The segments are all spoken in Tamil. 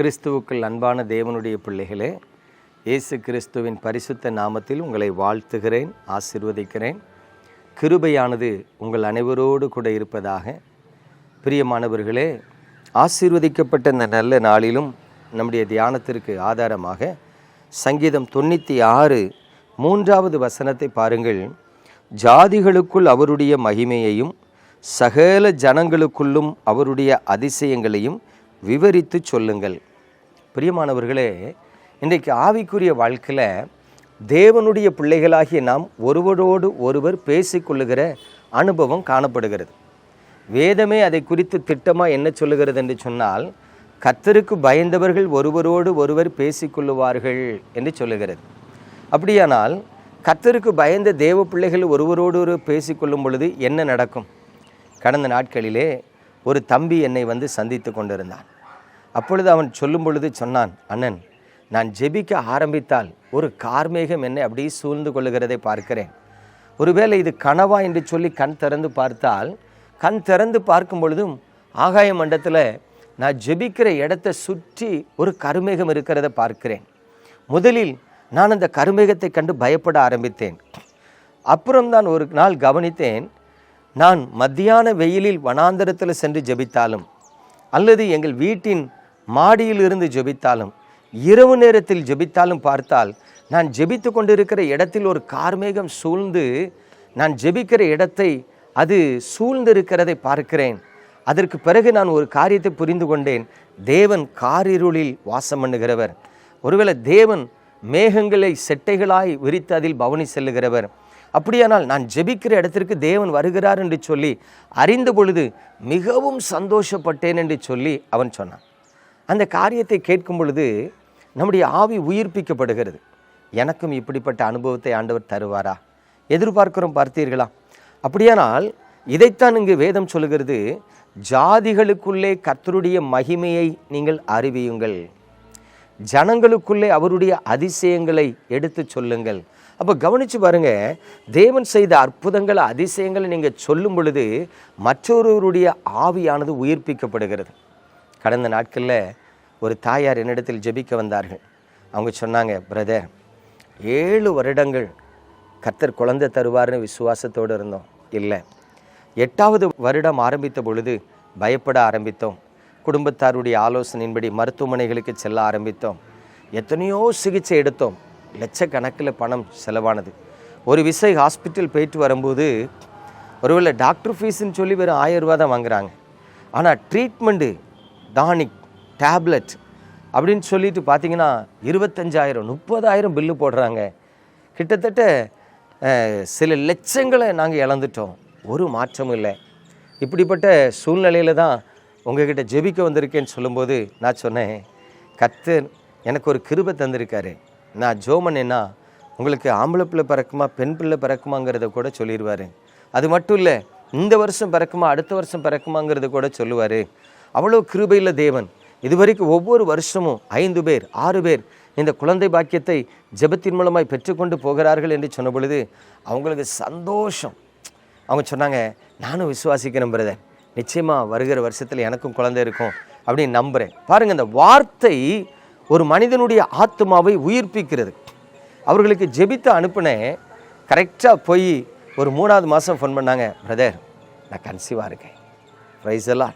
கிறிஸ்துவுக்குள் அன்பான தேவனுடைய பிள்ளைகளே இயேசு கிறிஸ்துவின் பரிசுத்த நாமத்தில் உங்களை வாழ்த்துகிறேன் ஆசிர்வதிக்கிறேன். கிருபையானது உங்கள் அனைவரோடு கூட இருப்பதாக. பிரியமானவர்களே ஆசீர்வதிக்கப்பட்ட இந்த நல்ல நாளிலும் நம்முடைய தியானத்திற்கு ஆதாரமாக சங்கீதம் தொண்ணூற்றி ஆறு மூன்றாவது வசனத்தை பாருங்கள். ஜாதிகளுக்குள் அவருடைய மகிமையையும் சகல ஜனங்களுக்குள்ளும் அவருடைய அதிசயங்களையும் விவரித்து சொல்லுங்கள். பிரியமானவர்களே இன்றைக்கு ஆவிக்குரிய வாழ்க்கையில் தேவனுடைய பிள்ளைகளாகிய நாம் ஒருவரோடு ஒருவர் பேசிக்கொள்ளுகிற அனுபவம் காணப்படுகிறது. வேதமே அதை குறித்து திட்டமாக என்ன சொல்லுகிறது என்று சொன்னால் கத்தருக்கு பயந்தவர்கள் ஒருவரோடு ஒருவர் பேசிக்கொள்ளுவார்கள் என்று சொல்லுகிறது. அப்படியானால் கத்தருக்கு பயந்த தேவ பிள்ளைகள் ஒருவரோடு ஒரு பேசிக்கொள்ளும் பொழுது என்ன நடக்கும்? கடந்த நாட்களிலே ஒரு தம்பி என்னை வந்து சந்தித்து கொண்டிருந்தான். அப்பொழுது அவன் சொல்லும் பொழுது சொன்னான் அண்ணன் நான் ஜெபிக்க ஆரம்பித்தால் ஒரு கார்மேகம் என்னை அப்படியே சூழ்ந்து கொள்ளுகிறதை பார்க்கிறேன். ஒருவேளை இது கனவா? என்று சொல்லி கண் திறந்து பார்த்தால் கண் திறந்து பார்க்கும் பொழுதும் ஆகாய மண்டத்தில் நான் ஜெபிக்கிற இடத்தை சுற்றி ஒரு கருமேகம் இருக்கிறத பார்க்கிறேன். முதலில் நான் அந்த கருமேகத்தை கண்டு பயப்பட ஆரம்பித்தேன். அப்புறம்தான் ஒரு நாள் கவனித்தேன் நான் மத்தியான வெயிலில் வனாந்தரத்தில் சென்று ஜெபித்தாலும் அல்லது எங்கள் வீட்டின் மாடியில் இருந்து ஜெபித்தாலும் இரவு நேரத்தில் ஜெபித்தாலும் பார்த்தால் நான் ஜெபித்து கொண்டிருக்கிற இடத்தில் ஒரு கார்மேகம் சூழ்ந்து நான் ஜெபிக்கிற இடத்தை அது சூழ்ந்திருக்கிறதை பார்க்கிறேன். அதற்கு பிறகு நான் ஒரு காரியத்தை புரிந்து கொண்டேன். தேவன் காரிருளில் வாசம் பண்ணுகிறவர். ஒருவேளை தேவன் மேகங்களை செட்டைகளாய் விரித்து அதில் பவனி செல்லுகிறவர். அப்படியானால் நான் ஜெபிக்கிற இடத்திற்கு தேவன் வருகிறார் என்று சொல்லி அறிந்த பொழுது மிகவும் சந்தோஷப்பட்டேன் என்று சொல்லி அவன் சொன்னான். அந்த காரியத்தை கேட்கும் பொழுது நம்முடைய ஆவி உயிர்ப்பிக்கப்படுகிறது. எனக்கும் இப்படிப்பட்ட அனுபவத்தை ஆண்டவர் தருவாரா? எதிர்பார்க்கிறோம் பார்த்தீர்களா? அப்படியானால் இதைத்தான் இங்கு வேதம் சொல்லுகிறது. ஜாதிகளுக்குள்ளே கர்த்தருடைய மகிமையை நீங்கள் அறிவியுங்கள். ஜனங்களுக்குள்ளே அவருடைய அதிசயங்களை எடுத்து சொல்லுங்கள். அப்போ கவனித்து பாருங்க தேவன் செய்த அற்புதங்கள் அதிசயங்களை நீங்கள் சொல்லும் பொழுது மற்றொருவருடைய ஆவியானது உயிர்ப்பிக்கப்படுகிறது. கடந்த நாட்களில் ஒரு தாயார் என்னிடத்தில் ஜெபிக்க வந்தார்கள். அவங்க சொன்னாங்க பிரதர் ஏழு வருடங்கள் கர்த்தர் குழந்தை தருவார்னு விசுவாசத்தோடு இருந்தோம். இல்லை. எட்டாவது வருடம் ஆரம்பித்த பொழுது பயப்பட ஆரம்பித்தோம். குடும்பத்தாருடைய ஆலோசனையின்படி மருத்துவமனைகளுக்கு செல்ல ஆரம்பித்தோம். எத்தனையோ சிகிச்சை எடுத்தோம். லட்சக்கணக்கில் பணம் செலவானது. ஒரு விசை ஹாஸ்பிட்டல் போயிட்டு வரும்போது ஒருவேளை டாக்டர் ஃபீஸ்ன்னு சொல்லி வெறும் ஆயிரம் ரூபா தான் வாங்குறாங்க. ஆனால் ட்ரீட்மெண்ட்டு டானிக் டேப்லெட் அப்படின்னு சொல்லிட்டு பார்த்தீங்கன்னா இருபத்தஞ்சாயிரம் முப்பதாயிரம் பில்லு போடுறாங்க. கிட்டத்தட்ட சில லட்சங்களை நாங்கள் இழந்துட்டோம். ஒரு மாற்றமும் இல்லை. இப்படிப்பட்ட சூழ்நிலையில் தான் உங்ககிட்ட ஜெபிக்க வந்திருக்கேன்னு சொல்லும்போது நான் சொன்னேன் கத்து எனக்கு ஒரு கிருபை தந்திருக்காரு. நான் ஜோமனேன்னா உங்களுக்கு ஆம்பளை பிள்ளை பிறக்குமா பெண் பிள்ளை பிறக்குமாங்கிறத கூட சொல்லிடுவார் அது மட்டும் இல்லை இந்த வருஷம் பிறக்குமா அடுத்த வருஷம் பிறக்குமாங்கிறத கூட சொல்லுவார். அவ்வளோ கிருபையில் தேவன். இதுவரைக்கும் ஒவ்வொரு வருஷமும் ஐந்து பேர் ஆறு பேர் இந்த குழந்தை பாக்கியத்தை ஜெபத்தின் மூலமாய் பெற்றுக்கொண்டு போகிறார்கள் என்று சொன்ன பொழுது அவங்களுக்கு சந்தோஷம். அவங்க சொன்னாங்க நானும் விசுவாசிக்கிறேன் பிரதர் நிச்சயமாக வருகிற வருஷத்தில் எனக்கும் குழந்தை இருக்கும் அப்படின்னு நம்புகிறேன் பாருங்கள் இந்த வார்த்தை ஒரு மனிதனுடைய ஆத்மாவை உயிர்ப்பிக்கிறது. அவர்களுக்கு ஜெபித்து அனுப்புனேன் கரெக்டாக போய் ஒரு மூணாவது மாதம் ஃபோன் பண்ணாங்க பிரதர் நான் கன்சீவாக இருக்கேன். ப்ரைஸ் எல்லாம்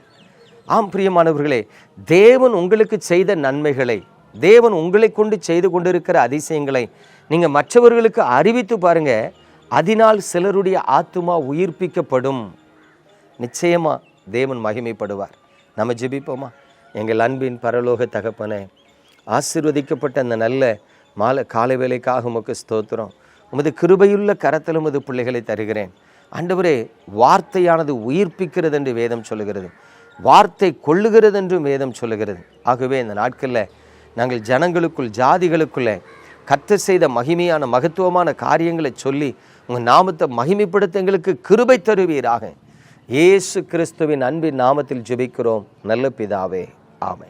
ஆம் பிரியமானவர்களே தேவன் உங்களுக்கு செய்த நன்மைகளை தேவன் உங்களை கொண்டு செய்து கொண்டிருக்கிற அதிசயங்களை நீங்கள் மற்றவர்களுக்கு அறிவித்து பாருங்க. அதனால் சிலருடைய ஆத்துமா உயிர்ப்பிக்கப்படும். நிச்சயமா தேவன் மகிமைப்படுவார். நம்ம ஜெபிப்போமா? எங்கள் அன்பின் பரலோக தகப்பனே ஆசிர்வதிக்கப்பட்ட அந்த நல்ல மாலை காலை வேலைக்காக உமக்கு ஸ்தோத்திரம். உமது கிருபையுள்ள கரத்தில் உமது பிள்ளைகளை தருகிறேன். ஆண்டவரே வார்த்தையானது உயிர்ப்பிக்கிறது என்று வேதம் சொல்லுகிறது. வார்த்தை கொள்ளுகிறது என்றும் வேதம் சொல்லுகிறது. ஆகவே இந்த நாட்களில் நாங்கள் ஜனங்களுக்குள் ஜாதிகளுக்குள்ளே கத்து செய்த மகிமையான மகத்துவமான காரியங்களை சொல்லி உங்கள் நாமத்தை மகிமைப்படுத்த எங்களுக்கு கிருபை தருவீராக. இயேசு கிறிஸ்துவின் அன்பின் நாமத்தில் ஜெபிக்கிறோம். நல்ல பிதாவே. ஆமை